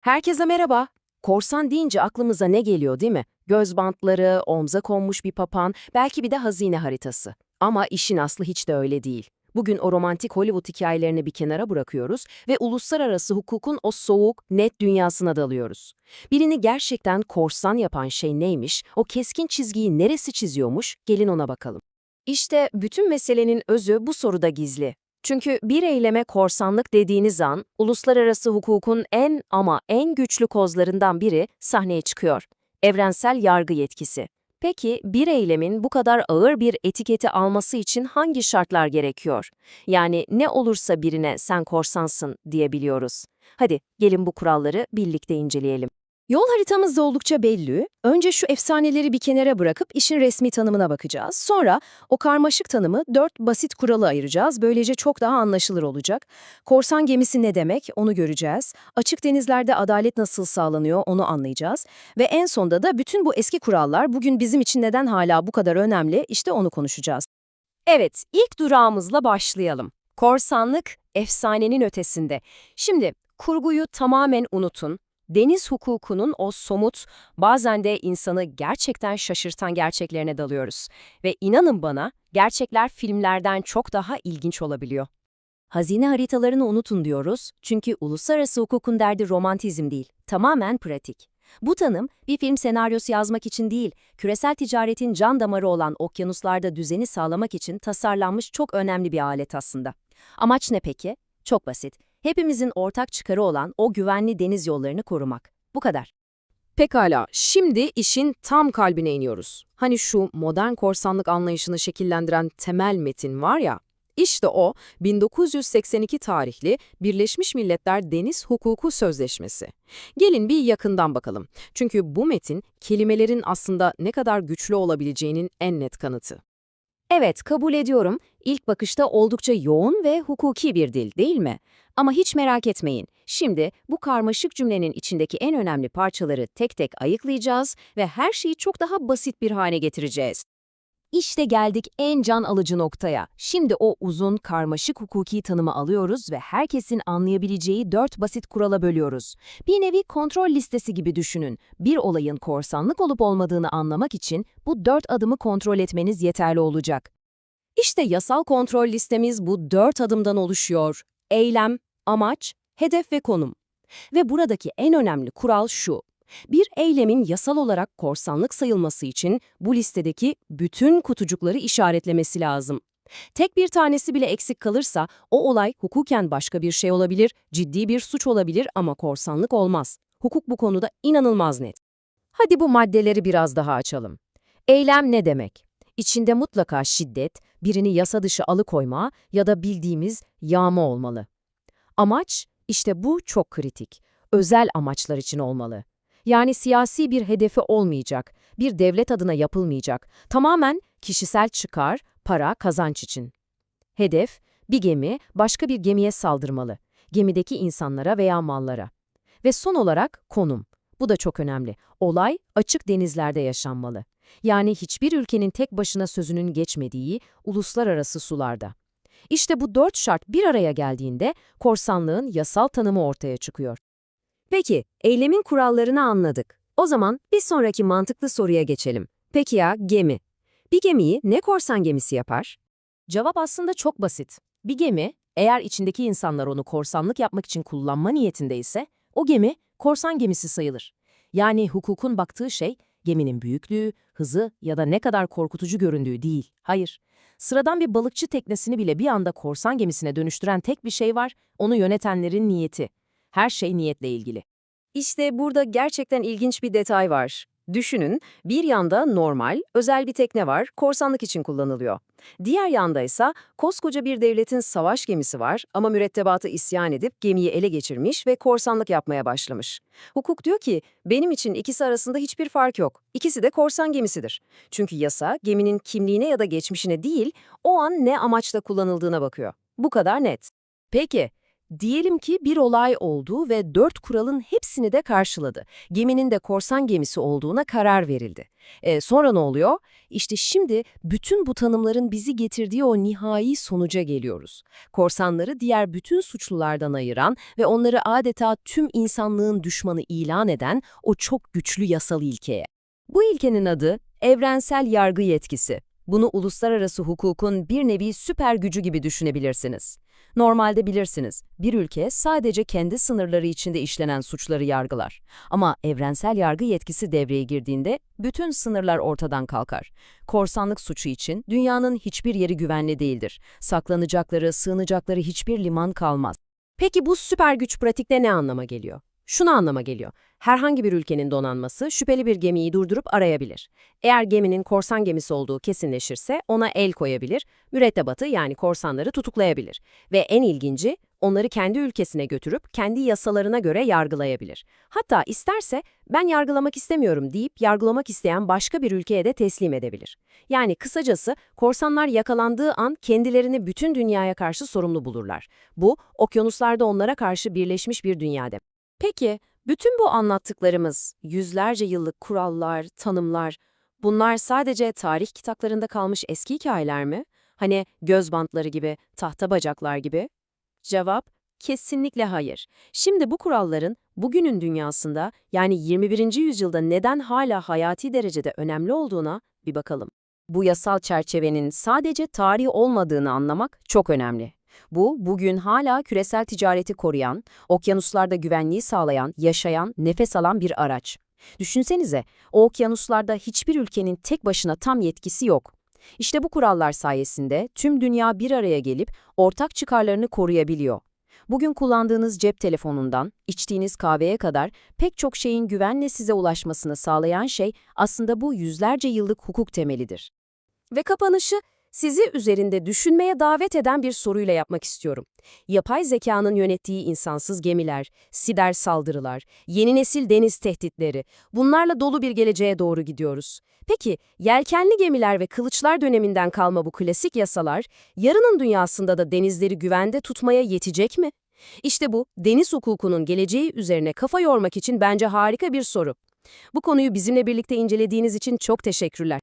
Herkese merhaba. Korsan deyince aklımıza ne geliyor değil mi? Göz bantları, omza konmuş bir papan, belki bir de hazine haritası. Ama işin aslı hiç de öyle değil. Bugün o romantik Hollywood hikayelerini bir kenara bırakıyoruz ve uluslararası hukukun o soğuk, net dünyasına dalıyoruz. Birini gerçekten korsan yapan şey neymiş, o keskin çizgiyi neresi çiziyormuş, gelin ona bakalım. İşte bütün meselenin özü bu soruda gizli. Çünkü bir eyleme korsanlık dediğiniz an, uluslararası hukukun en ama en güçlü kozlarından biri sahneye çıkıyor. Evrensel yargı yetkisi. Peki bir eylemin bu kadar ağır bir etiketi alması için hangi şartlar gerekiyor? Yani ne olursa birine sen korsansın diyebiliyoruz. Hadi gelin bu kuralları birlikte inceleyelim. Yol haritamız da oldukça belli. Önce şu efsaneleri bir kenara bırakıp işin resmi tanımına bakacağız. Sonra o karmaşık tanımı dört basit kuralı ayıracağız. Böylece çok daha anlaşılır olacak. Korsan gemisi ne demek onu göreceğiz. Açık denizlerde adalet nasıl sağlanıyor onu anlayacağız. Ve en sonda da bütün bu eski kurallar bugün bizim için neden hala bu kadar önemli işte onu konuşacağız. Evet, ilk durağımızla başlayalım. Korsanlık efsanenin ötesinde. Şimdi kurguyu tamamen unutun. Deniz hukukunun o somut, bazen de insanı gerçekten şaşırtan gerçeklerine dalıyoruz. Ve inanın bana, gerçekler filmlerden çok daha ilginç olabiliyor. Hazine haritalarını unutun diyoruz çünkü uluslararası hukukun derdi romantizm değil, tamamen pratik. Bu tanım bir film senaryosu yazmak için değil, küresel ticaretin can damarı olan okyanuslarda düzeni sağlamak için tasarlanmış çok önemli bir alet aslında. Amaç ne peki? Çok basit. Hepimizin ortak çıkarı olan o güvenli deniz yollarını korumak. Bu kadar. Pekala, şimdi işin tam kalbine iniyoruz. Hani şu modern korsanlık anlayışını şekillendiren temel metin var ya, işte o 1982 tarihli Birleşmiş Milletler Deniz Hukuku Sözleşmesi. Gelin bir yakından bakalım. Çünkü bu metin kelimelerin aslında ne kadar güçlü olabileceğinin en net kanıtı. Evet, kabul ediyorum. İlk bakışta oldukça yoğun ve hukuki bir dil, değil mi? Ama hiç merak etmeyin. Şimdi bu karmaşık cümlenin içindeki en önemli parçaları tek tek ayıklayacağız ve her şeyi çok daha basit bir hale getireceğiz. İşte geldik en can alıcı noktaya. Şimdi o uzun, karmaşık hukuki tanımı alıyoruz ve herkesin anlayabileceği dört basit kurala bölüyoruz. Bir nevi kontrol listesi gibi düşünün. Bir olayın korsanlık olup olmadığını anlamak için bu dört adımı kontrol etmeniz yeterli olacak. İşte yasal kontrol listemiz bu dört adımdan oluşuyor. Eylem, amaç, hedef ve konum. Ve buradaki en önemli kural şu. Bir eylemin yasal olarak korsanlık sayılması için bu listedeki bütün kutucukları işaretlemesi lazım. Tek bir tanesi bile eksik kalırsa o olay hukuken başka bir şey olabilir, ciddi bir suç olabilir ama korsanlık olmaz. Hukuk bu konuda inanılmaz net. Hadi bu maddeleri biraz daha açalım. Eylem ne demek? İçinde mutlaka şiddet, birini yasa dışı alıkoyma ya da bildiğimiz yağma olmalı. Amaç, işte bu çok kritik. Özel amaçlar için olmalı. Yani siyasi bir hedefi olmayacak, bir devlet adına yapılmayacak. Tamamen kişisel çıkar, para, kazanç için. Hedef, bir gemi başka bir gemiye saldırmalı. Gemideki insanlara veya mallara. Ve son olarak konum. Bu da çok önemli. Olay açık denizlerde yaşanmalı. Yani hiçbir ülkenin tek başına sözünün geçmediği uluslararası sularda. İşte bu dört şart bir araya geldiğinde korsanlığın yasal tanımı ortaya çıkıyor. Peki, eylemin kurallarını anladık. O zaman bir sonraki mantıklı soruya geçelim. Peki ya gemi? Bir gemiyi ne korsan gemisi yapar? Cevap aslında çok basit. Bir gemi, eğer içindeki insanlar onu korsanlık yapmak için kullanma niyetindeyse, o gemi korsan gemisi sayılır. Yani hukukun baktığı şey, geminin büyüklüğü, hızı ya da ne kadar korkutucu göründüğü değil. Hayır. Sıradan bir balıkçı teknesini bile bir anda korsan gemisine dönüştüren tek bir şey var, onu yönetenlerin niyeti. Her şey niyetle ilgili. İşte burada gerçekten ilginç bir detay var. Düşünün, bir yanda normal, özel bir tekne var, korsanlık için kullanılıyor. Diğer yanda ise koskoca bir devletin savaş gemisi var ama mürettebatı isyan edip gemiyi ele geçirmiş ve korsanlık yapmaya başlamış. Hukuk diyor ki, benim için ikisi arasında hiçbir fark yok. İkisi de korsan gemisidir. Çünkü yasa, geminin kimliğine ya da geçmişine değil, o an ne amaçla kullanıldığına bakıyor. Bu kadar net. Peki, Diyelim ki bir olay oldu ve dört kuralın hepsini de karşıladı. Geminin de korsan gemisi olduğuna karar verildi. E, sonra ne oluyor? İşte şimdi bütün bu tanımların bizi getirdiği o nihai sonuca geliyoruz. Korsanları diğer bütün suçlulardan ayıran ve onları adeta tüm insanlığın düşmanı ilan eden o çok güçlü yasal ilkeye. Bu ilkenin adı evrensel yargı yetkisi. Bunu uluslararası hukukun bir nevi süper gücü gibi düşünebilirsiniz. Normalde bilirsiniz, bir ülke sadece kendi sınırları içinde işlenen suçları yargılar. Ama evrensel yargı yetkisi devreye girdiğinde bütün sınırlar ortadan kalkar. Korsanlık suçu için dünyanın hiçbir yeri güvenli değildir. Saklanacakları, sığınacakları hiçbir liman kalmaz. Peki bu süper güç pratikte ne anlama geliyor? Şunu anlama geliyor. Herhangi bir ülkenin donanması şüpheli bir gemiyi durdurup arayabilir. Eğer geminin korsan gemisi olduğu kesinleşirse ona el koyabilir, mürettebatı yani korsanları tutuklayabilir. Ve en ilginci onları kendi ülkesine götürüp kendi yasalarına göre yargılayabilir. Hatta isterse ben yargılamak istemiyorum deyip yargılamak isteyen başka bir ülkeye de teslim edebilir. Yani kısacası korsanlar yakalandığı an kendilerini bütün dünyaya karşı sorumlu bulurlar. Bu okyanuslarda onlara karşı birleşmiş bir dünya demek. Peki, bütün bu anlattıklarımız, yüzlerce yıllık kurallar, tanımlar, bunlar sadece tarih kitaplarında kalmış eski hikayeler mi? Hani göz bantları gibi, tahta bacaklar gibi? Cevap, kesinlikle hayır. Şimdi bu kuralların bugünün dünyasında yani 21. yüzyılda neden hala hayati derecede önemli olduğuna bir bakalım. Bu yasal çerçevenin sadece tarih olmadığını anlamak çok önemli. Bu, bugün hala küresel ticareti koruyan, okyanuslarda güvenliği sağlayan, yaşayan, nefes alan bir araç. Düşünsenize, o okyanuslarda hiçbir ülkenin tek başına tam yetkisi yok. İşte bu kurallar sayesinde tüm dünya bir araya gelip ortak çıkarlarını koruyabiliyor. Bugün kullandığınız cep telefonundan, içtiğiniz kahveye kadar pek çok şeyin güvenle size ulaşmasını sağlayan şey aslında bu yüzlerce yıllık hukuk temelidir. Ve kapanışı sizi üzerinde düşünmeye davet eden bir soruyla yapmak istiyorum. Yapay zekanın yönettiği insansız gemiler, siber saldırılar, yeni nesil deniz tehditleri, bunlarla dolu bir geleceğe doğru gidiyoruz. Peki, yelkenli gemiler ve kılıçlar döneminden kalma bu klasik yasalar, yarının dünyasında da denizleri güvende tutmaya yetecek mi? İşte bu, deniz hukukunun geleceği üzerine kafa yormak için bence harika bir soru. Bu konuyu bizimle birlikte incelediğiniz için çok teşekkürler.